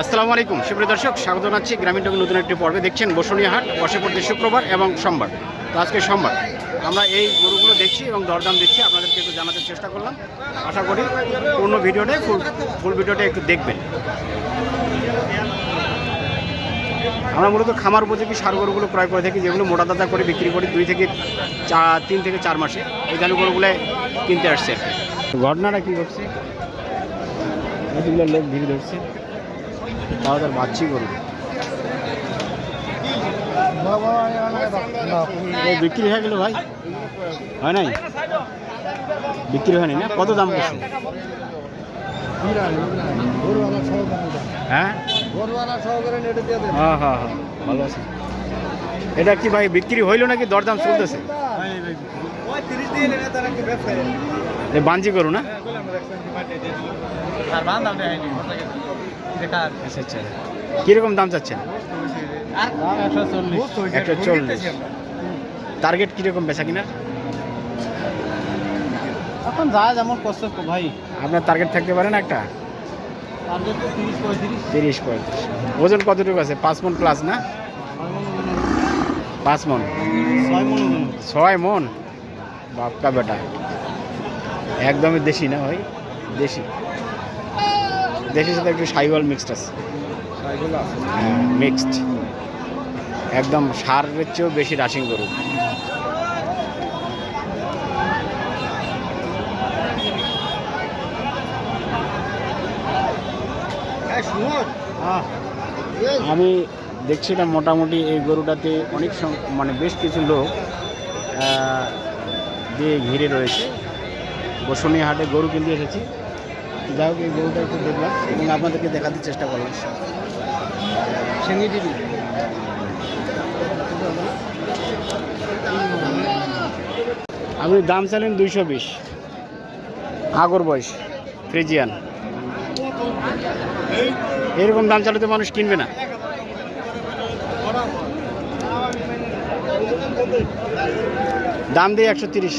আসসালামু আলাইকুম। সুপ্রিয় দর্শক, স্বাগত জানাচ্ছি গ্রামীণ টঙ্গী নতুন একটি পর্বে। দেখছেন বসুনিয়া হাট বসে পড়তে শুক্রবার এবং সোমবার। তো আজকে সোমবার। আমরা এই গরুগুলো দেখছি এবং দরদাম দিচ্ছি। আপনাদেরকে একটু জানাতে চেষ্টা করলাম। আশা করি পূর্ণ ভিডিওটাই, ফুল ফুল ভিডিওটা একটু দেখবেন। আমরা মূলত খামার উপযোগী সার গরুগুলো ক্রয় করে থাকি, যেগুলো মোটা তাজা করে বিক্রি করি দুই থেকে চার, তিন থেকে চার মাসে। এই ধান গরুগুলো কিনতে আসছে। ঘটনাটা কী এতগুলো লোক ভিড় ধরছে। তাও তার বাচ্চি গরু। বিক্রি হয়ে গেল ভাই। হয় নাই? বিক্রি হয়নি না? কত দাম করছে হ্যাঁ? হ্যাঁ হ্যাঁ হ্যাঁ ভালো আছে। এটা কি ভাই বিক্রি হইল নাকি দরদাম চলতেছে? বাঞ্জি করু না? আচ্ছা আচ্ছা। কীরকম দাম চাচ্ছেন? একশো চল্লিশ। টার্গেট কীরকম বেচা কিনা? এখন যা যেমন কষ্ট ভাই। আপনার টার্গেট থাকতে পারে না একটা? তিরিশ পঁয়ত্রিশ। ওজন কতটুকু আছে? পাঁচ মন প্লাস না? পাঁচ মন। ছয় মন? বাপকা বেটা। একদমই দেশি না ভাই? দেশি। দেশির সাথে একটু সাইওয়াল মিক্সড আছে। হ্যাঁ মিক্সড একদম সারের চেয়েও বেশি রাশিং গরু। আমি দেখছিলাম মোটামুটি এই গরুটাতে অনেক সং- মানে বেশ কিছু লোক দিয়ে ঘিরে রয়েছে। বসুনিয়া হাটে গরু কিনতে এসেছি। যাই হোক এই গরুটা একটু দেখলাম এবং আপনাদেরকে দেখাতে চেষ্টা করলাম। আপনি দাম চাইলেন দুইশো বিশ। আগর বয়স ফ্রিজিয়ান। এরকম দাম চালে তো মানুষ কিনবে না। দাম দিয়ে একশো তিরিশ।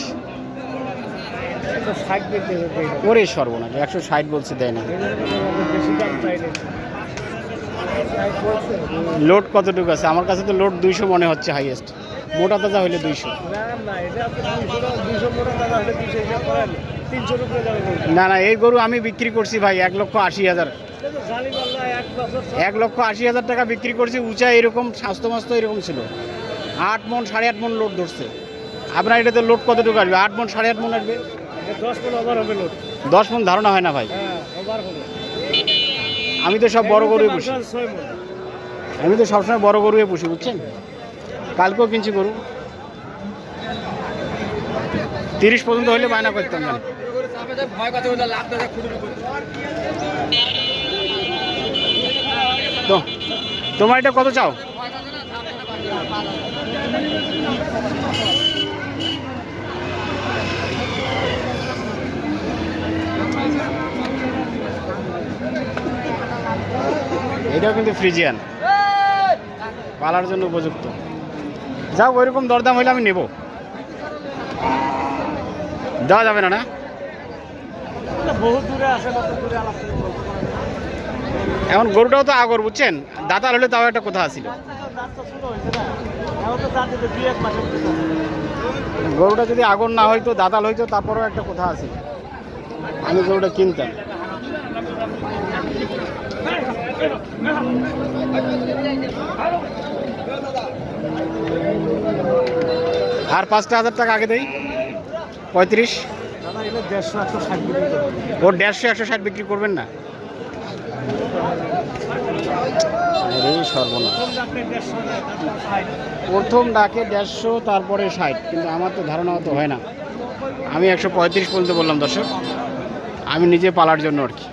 ওরে সর্বনাশ, একশো ষাট বলছে, দেয় না। লোড কতটুকু আছে? আমার কাছে তো লোড দুইশো মনে হচ্ছে হাইয়েস্ট মোটা তাজা হইলে দুইশো। না না, এই গরু আমি বিক্রি করছি ভাই, এক লক্ষ আশি হাজার। এক লক্ষ আশি হাজার টাকা বিক্রি করছি উঁচা এরকম স্বাস্থ্য মাস্ত এরকম ছিল। আট মন সাড়ে আট মন লোড ধরছে। আপনার এটাতে লোড কতটুকু আসবে? আট মন সাড়ে আট মন আসবে? দশ মন ওভার হবে লোড। দশ মন ধারণা হয় না ভাই। হ্যাঁ ওভার হবে। আমি তো সব বড় গরুই পুষি। আমি তো সবসময় বড় গরুই পুষি বুঝছেন? কালকেও কিনছি গরু। তিরিশ পর্যন্ত হলে বায়না করতাম না তো, তোমার এটা কত চাও? এটাও কিন্তু ফ্রিজিয়ান পালার জন্য উপযুক্ত। যাও, ওইরকম দরদাম হইলে আমি নেব। দেওয়া যাবে না না? বহু দূরে কত দূরে আলাপ করে বলতে পারব না। এখন গরুটাও তো আগর বুঝছেন? দাতাল হলে তাও একটা কথা ভিতরে। গরুটা যদি আগর না হইতো দাতাল হইতো তারপরেও একটা কথা আছে আমি গরুটা কিনতাম। আর পাঁচটা হাজার টাকা আগে দেই। পঁয়ত্রিশ। এগুলো দেড়শো একশো ষাট বিক্রি ওর দেড়শো একশো ষাট বিক্রি করবেন না? সর্বনাশ। প্রথম ডাকে দেড়শো তারপরে ষাট কিন্তু আমার তো ধারণা তো হয় না। আমি একশো পঁয়ত্রিশ পর্যন্ত বললাম দর্শক। আমি নিজে পালার জন্য আর কি।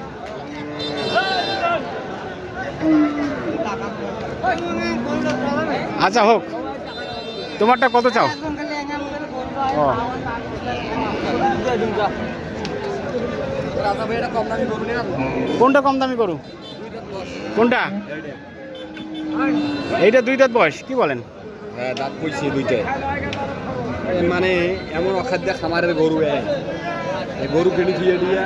আচ্ছা হোক। তোমারটা কত চাও? ও। কোনটা কম দামি করু কোনটা? এইটা দুই দাঁত বয়স কি বলেন? হ্যাঁ দাঁত পড়ছে দুইটাই। মানে এমন অখাদ্য খামারের গরু গরু কিনে দিয়ে দিয়া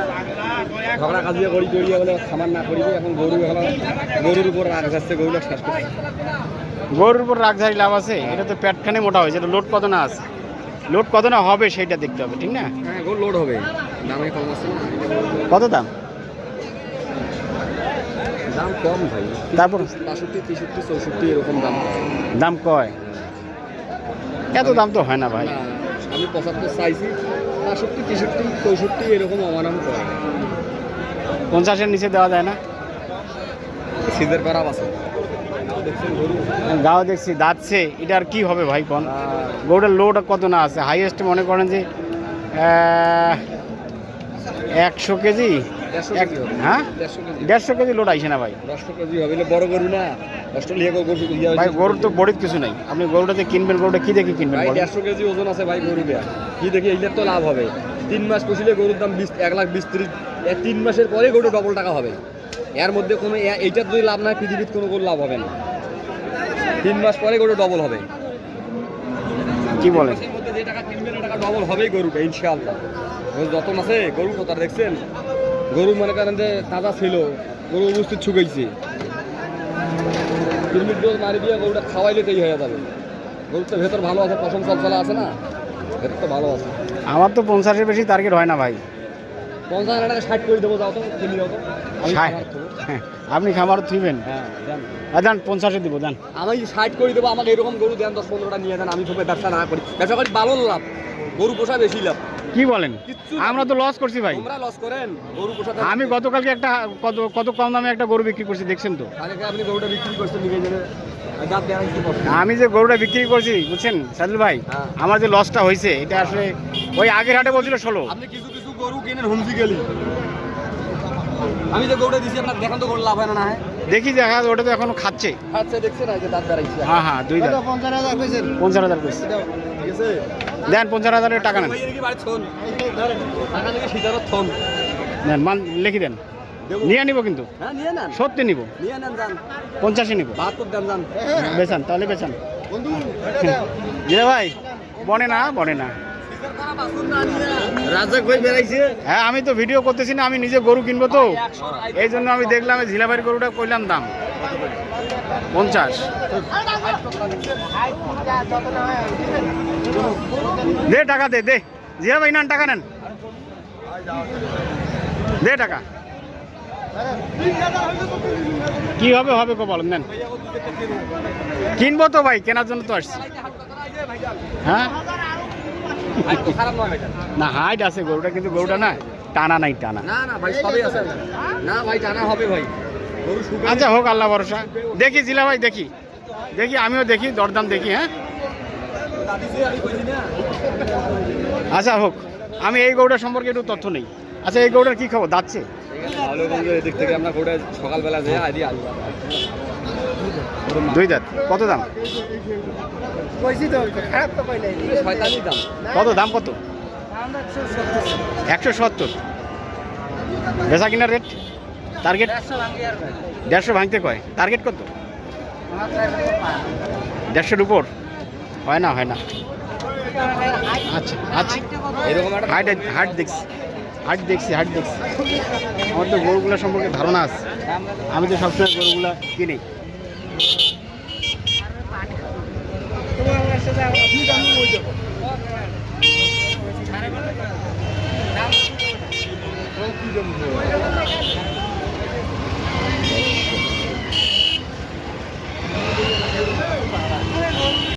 ঝগড়া কাজিয়া করি করিয়া বলে খামার না করিবে এখন গরু এখন গরুর উপর রাগ যাচ্ছে গরু শেষ করছে গরুর উপর রাগঝাড়ি লাভ আছে? এটা তো পেটখানে মোটা হয়েছে এটা লোড কত না আছে। লোড কত না হবে সেটা দেখতে হবে ঠিক না? হ্যাঁ লোড হবে। কত দাম? দাম কম ভাই। তারপর? বাষট্টি তেষট্টি চৌষট্টি এরকম দাম। দাম কয়? এত দাম তো হয় না ভাই। আমি পঁচাত্তর চাইছি। বাষট্টি তেষট্টি চৌষট্টি এরকম অমানাম করে পঞ্চাশের নিচে দেওয়া যায় না? সিজের করা আছে। গাও দেখছি দাঁতছে। এটা আর কি হবে ভাই কোন? গরুটার লোড কত না আছে? হাইয়েস্ট মনে করেন যে একশো কেজি? দেড়শো কেজি হ্যাঁ? দেড়শো কেজি। লোড আইসে না ভাই? কেজি হবে। বড় গরু না। অস্ট্রেলিয়া গরু ভাই গরুর তো বড়ির কিছু নাই। আপনি গরুটা যে কিনবেন গরুটা কি দেখে কিনবেন দেড়শো কেজি ওজন আছে ভাই গরু দেয়া কি দেখি এইটার তো লাভ হবে। তিন মাস পুষিলে গরুর দাম বিশ এক লাখ বিশ ত্রিশ তিন মাসের পরে গরু ডবল টাকা হবে। এর মধ্যে কোনো এইটার যদি লাভ না পৃথিবীর কোনো গরু লাভ হবে না। তিন মাস পরে গরু ডবল হবে। কি বলেন? যে টাকা কিনবেন টাকা ডবল হবেই গরুটা ইনশাআল্লাহ। যতন আছে গরু কথা দেখছেন গরু মনে করেন যে তাজা ছিল গরু উপস্থিত শুকাইছে। কিরমিট ডোজ মারি দিয়ে গরুটা খাওয়াইলে তাই হয়ে যাবে। গরুর তো ভেতর ভালো আছে পশম চলচলা আছে না? ভেতর তো ভালো আছে। আমার তো পঞ্চাশের বেশি টার্গেট হয় না ভাই। পঞ্চাশ হাজার টাকা ষাট করে দেবো যাও তো কিনি যাও তো। হ্যাঁ, আপনি খামার থুইবেন হ্যাঁ দেন। পঞ্চাশে দিব দেন। আমি ষাট করে দেবো আমাকে এরকম গরু দেন দশ পনেরোটা নিয়ে দেন আমি তবে ব্যবসা না করি। ব্যবসা করি ভালো লাভ গরু পোষা বেশি লাভ। কি বলেন? আমরা তো লস করছি ভাই। তোমরা লস করেন গরু আমি গতকালকে একটা কত কত কম দামে একটা গরু বিক্রি করছি দেখছেন তো? আপনি গরুটা বিক্রি করছেন আমি যে গরুটা বিক্রি করছি বুঝছেন সাদুল ভাই হ্যাঁ। আমার যে লসটা হয়েছে এটা আসলে ওই আগের হাটে বলছিল ষোলো। আপনি কিছু কিছু গরু কিনেন হুমজি গেলি। আমি যে গরুটা দিছি আপনার দেখেন তো গরু লাভ হয় না হয়। দেখি দেখা ওটা তো এখনও খাচ্ছে। আচ্ছা দেখছেন দাঁত হ্যাঁ হ্যাঁ দুই দাঁত। ঠিক আছে দেন পঞ্চাশ হাজারের টাকা নেন। টাকা নাকি থন? নেন মান লিখি দেন। নিয়ে নিব কিন্তু। হ্যাঁ নিয়ে নেন। সত্যি নিব। নিয়ে নেন যান। পঞ্চাশে নিব। বাহাত্তর দেন যান। বেচান তাহলে বেচান। জিরা ভাই বনে না বনে না। হ্যাঁ আমি তো ভিডিও করতেছি না, আমি নিজে গরু কিনবো তো। এই জন্য আমি দেখলাম ঝিলাভাইয়ের গরুটা কইলাম দাম। পঞ্চাশ। দে টাকা দে দে। জিয়া ভাই নেন, টাকা নেন। দে টাকা। কি হবে হবে কো নেন। কিনবো তো ভাই, কেনার জন্য তো আসছি। হ্যাঁ? না হাইট আছে গরুটা কিন্তু গরুটা না টানা নাই টানা। না না ভাই সবই আছে। না ভাই জানা হবে ভাই। আচ্ছা হোক আল্লাহ ভরসা। দেখি জিলা ভাই দেখি। দেখি আমিও দেখি দরদাম দেখি হ্যাঁ? আচ্ছা হোক আমি এই গরুটা সম্পর্কে একটু তথ্য নেই। আচ্ছা এই গরুটার কি খবর? দাচ্ছে ভালো বন্ধু এদিক থেকে আমরা গোটা সকালবেলা যেয়ে আদি আলু দুই দাঁত। কত দাম? কত দাম কত? একশো সত্তর। বেচা কিনার রেট টার্গেট দেড়শো ভাঙতে কয়? টার্গেট কত? দেড়শোর উপর? হয় না হয় না। আচ্ছা আচ্ছা। এরকম একটা হাট হাট দেখছি। হাট দেখছি হাট দেখছি। আমার তো গরুগুলো সম্পর্কে ধারণা আছে। আমি তো সবসময় গরুগুলো কিনি।